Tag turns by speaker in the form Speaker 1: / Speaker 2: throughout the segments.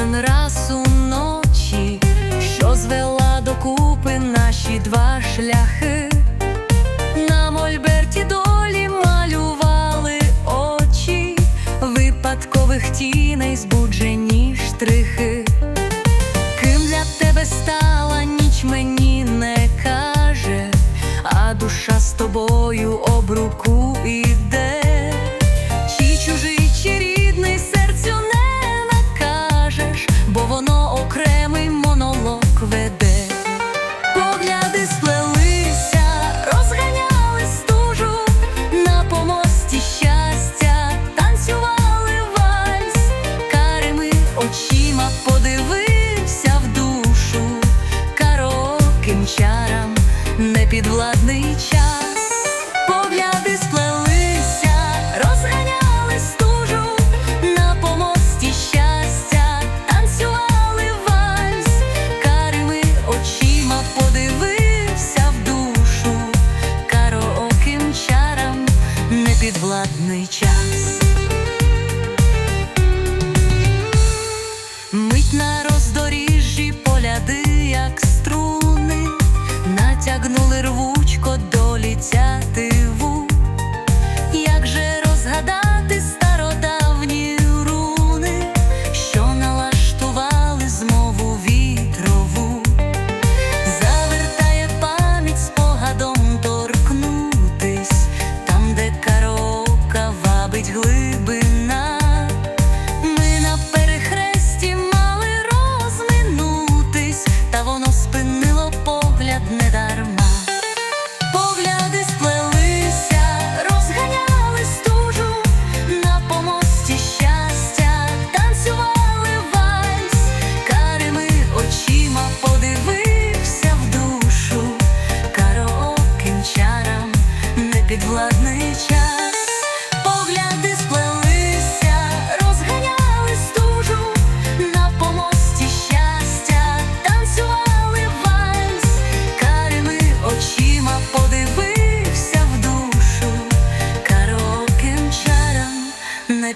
Speaker 1: кожен раз ночі, що звела докупи наші два шляхи, на мольберті долі малювали очі, випадкових тіней збуджені штрихи. Ким для тебе стала ніч мені не каже, а душа з тобою обруку іде. Квіти сплелися, розганяли стужу на помості щастя, танцювали вальс, карими очима подивився в душу, кароким чарам, непідвладний час. Непідвладний час. Мить на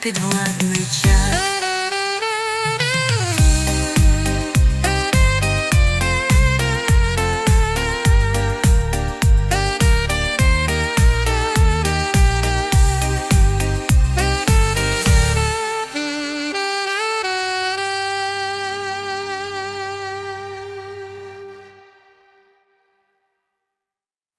Speaker 1: душу, караоким чарам непідвладний час.